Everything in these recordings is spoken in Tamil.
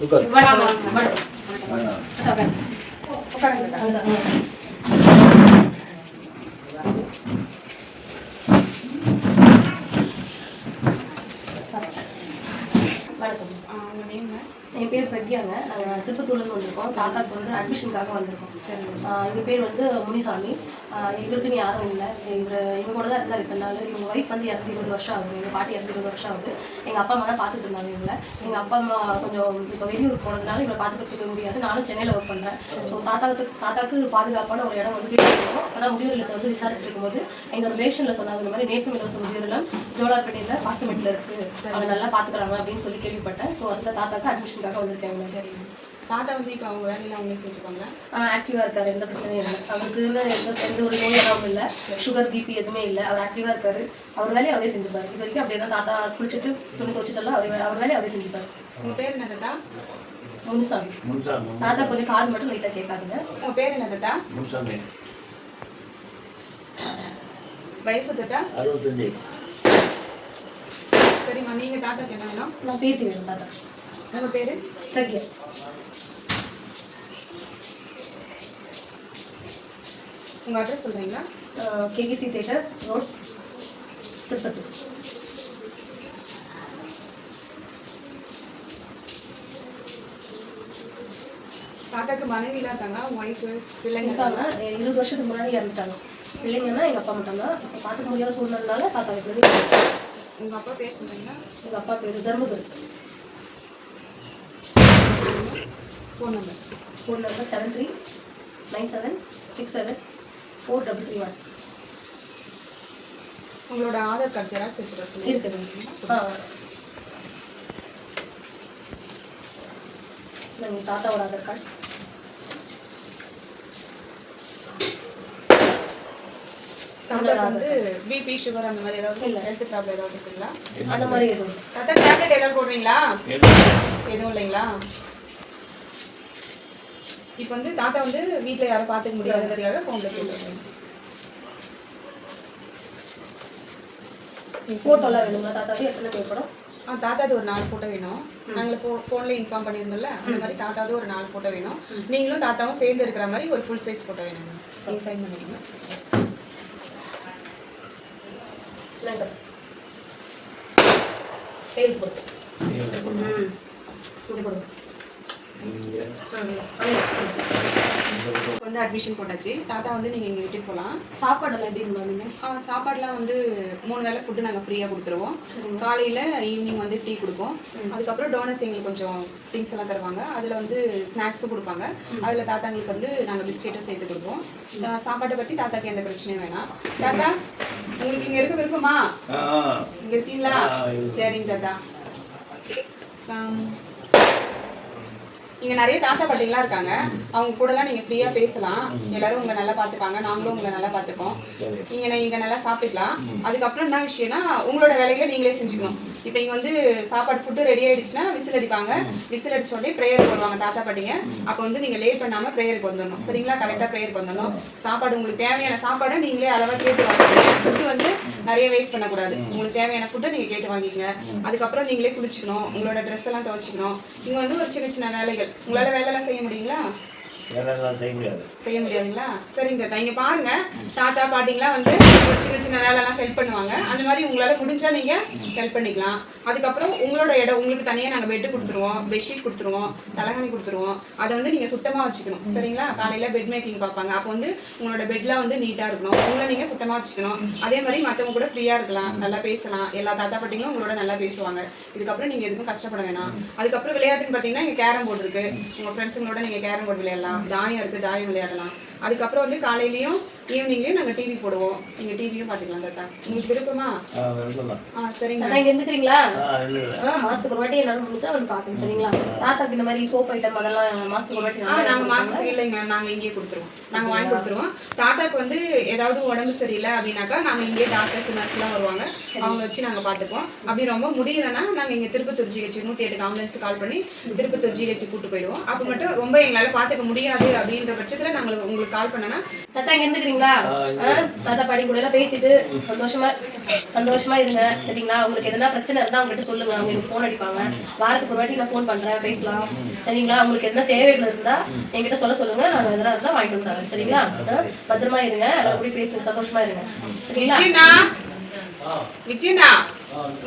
受かった。受かった。உங்கள் நேம் என் பேர் பிரக்யாங்க. நாங்கள் திருப்பத்தூர்லேருந்து வந்திருக்கோம். தாத்தாக்கு வந்து அட்மிஷனுக்காக வந்திருக்கோம். சரி. எங்கள் பேர் வந்து முனிசாமி. இவருக்குன்னு யாரும் இல்லை. இவர் இவங்க கூட தான் இருந்தார் இத்தனை நாள். இவங்க ஒய்ஃப் வந்து இறந்து இருபது வருஷம் ஆகுது. எங்கள் பாட்டி இறந்து இருபது வருஷம் ஆகுது. எங்கள் அப்பா அம்மா தான் பார்த்துட்டு இருந்தாங்க இவங்களை. எங்கள் அப்பா அம்மா கொஞ்சம் இப்போ வெளியூர் போனதுனால இவங்களை பார்த்துக்கிறதுக்கு முடியாது. நானும் சென்னையில் ஒர்க் பண்ணுறேன் ஸோ தாத்தாக்கு தாத்தாக்கு பாதுகாப்பான ஒரு இடம் வந்து கேட்டுருக்கோம் அப்போ முதியோர் இல்லத்தை வந்து விசாரிச்சுட்டு இருக்கும்போது எங்கள் ரிலேஷனில் சொன்னாங்க இந்த மாதிரி நேசம் இலவச முதியோர் இல்லம் ஜோலார்பேட்டையில் பாஸ்டமெட்டில் இருக்குது அவங்க நல்லா பார்த்துக்கிறாங்க அப்படின்னு சொல்லி கேள்விப்பட்டேன். ஸோ அந்த தாத்தாக்கு அட்மிஷனுக்காக வந்திருக்காங்க. சரி. தாத்தா வந்து இப்போ அவங்க வேலையெல்லாம் அவங்களே செஞ்சுப்பாங்க ஆக்டிவாக இருக்காரு. எந்த பிரச்சனையும் இல்லை. அவருக்கு இன்னும் எந்த எந்த ஒரு நோய் எல்லாம் இல்லை. சுகர் பிபி எதுவுமே இல்லை. அவர் ஆக்டிவாக இருக்காரு. அவர் வேலையை அவரே செஞ்சுப்பாரு. இது வரைக்கும் அப்படியே தான் தாத்தா குளிச்சுட்டு துணி துவச்சிட்டெல்லாம் அவர் அவர் வேலையை அவரே செஞ்சுப்பாரு. உங்கள் பேர் என்ன தாத்தா? முனுசாமி. முன்சாமி தாத்தா கொஞ்சம் காது மட்டும் லைட்டாக கேட்காதுங்க. உங்கள் பேர் என்ன தாத்தா? முன்சாமி. வயசு தாத்தா? அறுபத்தஞ்சு. சரிம்மா நீங்கள் தாத்தாக்கு என்ன வேணும்? நான் பேத்தி வேணும் தாத்தா. உங்கள் பேர்? பிரக்யா. உங்கள் அட்ரஸ் சொல்கிறீங்களா கேகிசி தேட்டர் ரோட் திருப்பத்தூர். தாத்தாக்கு மனைவிலாம் இருக்காங்களா? உங்கள் ஒய்ஃபு பிள்ளைங்க இருக்காங்க. இருபது வருஷத்துக்கு முன்னாடி இறந்துட்டாங்க. பிள்ளைங்கன்னா எங்கள் அப்பா மட்டும் தான் இப்போ பார்த்துக்க முடியாத சூழ்நிலைனால தாத்தா வீட்டில் உங்கள் அப்பா பேர் சொல்கிறீங்களா எங்கள் அப்பா பேர் Dharmadurai phone number phone number seven three nine seven six seven four double three one உங்களோட ஆதார் கார்டு ஜெராக்ஸ் எடுத்துகிட்டு இருக்குது ஆ. தாத்தாவோட ஆதார் கார்டு தாத்தாக்கு வந்து பிபி சுகர் அந்த மாதிரி ஏதாவது இல்ல. ஹெல்த் ப்ராப்ளம் ஏதாவது இருக்குங்களா? அந்த மாதிரி எதுவும். தாத்தா டேப்லெட் ஏதாவது போடுறீங்களா? எதுவும் இல்லைங்களா? இப்போ வந்து தாத்தா வந்து வீட்டில் யாரும் பார்த்துக்க முடியாதுங்கிறதுக்காக ஃபோனில் சொல்லுவாங்க ஃபோட்டோலாம் வேணுங்களா? தாத்தாவுக்கு எத்தனை தேவைப்படும் ஆ தாத்தாது ஒரு நாலு ஃபோட்டோ வேணும். நாங்கள் ஃபோ ஃபோனில் இன்ஃபார்ம் பண்ணியிருந்தோம்ல அந்த மாதிரி தாத்தாவது ஒரு நாலு ஃபோட்டோ வேணும். நீங்களும் தாத்தாவும் சேர்ந்து இருக்கிற மாதிரி ஒரு ஃபுல் சைஸ் ஃபோட்டோ வேணும் நீங்கள் சைன் பண்ணிடுங்க. கையில் போடு ம். இங்கே போடுங்க இங்க. ம் அங்கே. இப்போ வந்து அட்மிஷன் போட்டாச்சு. தாத்தா வந்து நீங்கள் இங்கே விட்டுட்டு போகலாம் சாப்பாடெல்லாம் எப்படி நீங்கள் சாப்பாடுலாம் வந்து மூணு வேளை ஃபுட்டு நாங்கள் ஃப்ரீயாக கொடுத்துருவோம். காலையில் ஈவினிங் வந்து டீ கொடுப்போம். அதுக்கப்புறம் டோனர்ஸ் எங்களுக்கு கொஞ்சம் திங்ஸ் எல்லாம் தருவாங்க. அதில் வந்து ஸ்நாக்ஸும் கொடுப்பாங்க. அதில் தாத்தாங்களுக்கு வந்து நாங்கள் பிஸ்கெட்டும் சேர்த்து கொடுப்போம். சாப்பாட்டை பற்றி தாத்தாக்கு எந்த பிரச்சனையும் வேணாம். தாத்தா? உங்களுக்கு இங்கே இருக்க விருப்பமா இங்கே இருக்கீங்களா. சரிங்க தாத்தா. இங்க நிறைய தாத்தா பாட்டிங்களாம் இருக்காங்க. அவங்க கூடலாம் நீங்க ஃப்ரீயா பேசலாம். எல்லாரும் உங்களை நல்லா பார்த்துப்பாங்க. நாங்களும் உங்களை நல்லா பார்த்துப்போம். சரி. நீங்க ந- இங்க நல்லா சாப்பிட்டுக்கலாம். அதுக்கப்புறம் என்ன விஷயம்னா உங்களோட வேலைகளை நீங்களே செஞ்சுக்கணும். இப்போ இங்க வந்து சாப்பாடு ஃபுட்டு ரெடி ஆயிடுச்சுன்னா விசில் அடிப்பாங்க. விசில் அடிச்ச உடனே ப்ரேயருக்கு வருவாங்க தாத்தா பாட்டிங்க அப்போ வந்து நீங்க லேட் பண்ணாம ப்ரேயருக்கு வந்துடணும் சரிங்களா? கரெக்டா ப்ரேயருக்கு வந்துடணும் சாப்பாடு உங்களுக்கு தேவையான சாப்பாடை நீங்களே அளவா கேட்டு வாங்கிக்கோங்க. ஃபுட்டு வந்து நிறைய வேஸ்ட் பண்ணக்கூடாது. உங்களுக்கு தேவையான ஃபுட்டை நீங்க கேட்டு வாங்கிக்கங்க. அதுக்கப்புறம் நீங்களே குளிச்சுக்கணும். உங்களோட ட்ரெஸ் எல்லாம் துவைச்சிக்கணும். இங்க வந்து ஒரு சின்ன சின்ன வேலைகள். உங்களால வேலைலாம் செய்ய முடியுங்களா? வேலைலாம் செய்ய முடியாது. செய்ய முடியாதுங்களா? சரிங்க தாத்தா இங்கே பாருங்க. தாத்தா பாட்டிங்களாம் வந்து சின்ன சின்ன வேலைலாம் ஹெல்ப் பண்ணுவாங்க. அந்த மாதிரி உங்களால் முடிஞ்சால் நீங்கள் ஹெல்ப் பண்ணிக்கலாம். அதுக்கப்புறம் உங்களோட இடம் உங்களுக்கு தனியாக நாங்கள் பெட்டு கொடுத்துருவோம். பெட்ஷீட் கொடுத்துருவோம். தலகாணி கொடுத்துருவோம். அதை வந்து நீங்கள் சுத்தமாக வச்சுக்கணும். சரிங்களா? காலையில் பெட் மேக்கிங் பார்ப்பாங்க. அப்போ வந்து உங்களோட பெட்லாம் வந்து நீட்டாக இருக்கணும். உங்களை நீங்கள் சுத்தமாக வச்சுக்கணும். அதே மாதிரி மற்றவங்க கூட ஃப்ரீயாக இருக்கலாம். நல்லா பேசலாம். எல்லா தாத்தா பாட்டிங்களும் உங்களோட நல்லா பேசுவாங்க. இதுக்கப்புறம் நீங்கள் எதுவும் கஷ்டப்பட வேணாம். அதுக்கப்புறம் விளையாட்டுன்னு பார்த்தீங்கன்னா இங்கே கேரம் போர்டு இருக்குது உங்கள் ஃப்ரெண்ட்ஸுங்களோட நீங்கள் கேரம் போர்டு விளையாடலாம். தாயம் இருக்கு தாயம் விளையாடலாம். அதுக்கப்புறம் வந்து காலையிலயும் ஈவினிங்லயும் நாங்க டிவி போடுவோம். நீங்க டிவியும் பாத்துக்கலாம் தாத்தா. உங்களுக்கு விருப்பமா? ஆ சரிங்க. தாத்தா இங்கே இருந்துக்கிறீங்களா? ஆ மாசத்துக்கு ஒரு வாட்டி என்னால முடிஞ்சா வந்து பார்க்கணும் சரிங்களா? தாத்தாக்கு இந்த மாதிரி சோப் ஐட்டம் அதெல்லாம் மாசத்துக்கு ஒரு வாட்டி ஆ நாங்களே மாசத்துக்கு இல்லைங்க. மேம் நாங்க இங்கேயே கொடுத்துருவோம். நாங்க வாங்கி கொடுத்துருவோம். தாத்தாக்கு வந்து ஏதாவது உடம்பு சரியில்லை அப்படின்னாக்கா நாங்க இங்கேயே டாக்டர்ஸ் நர்ஸ் எல்லாம் வருவாங்க. அவங்க வச்சு நாங்க பாத்துப்போம் அப்படி ரொம்ப முடியலன்னா நாங்க இங்க திருப்பத்தூர் ஜிஹெச் நூத்தி எட்டுக்கு ஆம்புலன்ஸ் கால் பண்ணி திருப்பத்தூர் ஜிஹெச் கூட்டு போயிடுவோம். அப்ப மட்டும் ரொம்ப எங்களால பாத்துக்க முடியாது அப்படின்ற பட்சத்துல நாங்க உங்களுக்கு கால் பண்ணனா தாத்தா இங்க இருந்துக்கிறீங்களா? சரிங்களா தாத்தா பாட்டி கூட எல்லாம் பேசிட்டு சந்தோஷமா சந்தோஷமா இருங்க. சரிங்களா? உங்களுக்கு எதனா பிரச்சனை இருந்தா அவங்ககிட்ட சொல்லுங்க. அவங்க எனக்கு ஃபோன் அடிப்பாங்க. வாரத்துக்கு ஒரு வாட்டி நான் ஃபோன் பண்றேன் பேசலாம். சரிங்களா? உங்களுக்கு எதனா தேவைகள் இருந்தா என்கிட்ட சொல்ல சொல்லுங்க. நான் எதனா இருந்தா வாங்கிட்டு தரேன். சரிங்களா? பத்திரமா இருங்க. எல்லாரும் கூட பேசுங்க. சந்தோஷமா இருங்க. சரிங்களா? விஜயண்ணா விஜயண்ணா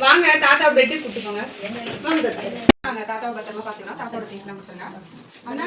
வாங்க தாத்தா பெட்டு கூட்டு போங்க. வாங்க தாத்தா. தாத்தாவை பத்திரமா பாத்துக்கலாம். தாத்தாவோட திங்ஸ்லாம் கொடுத்துருங்க. அண்ணா.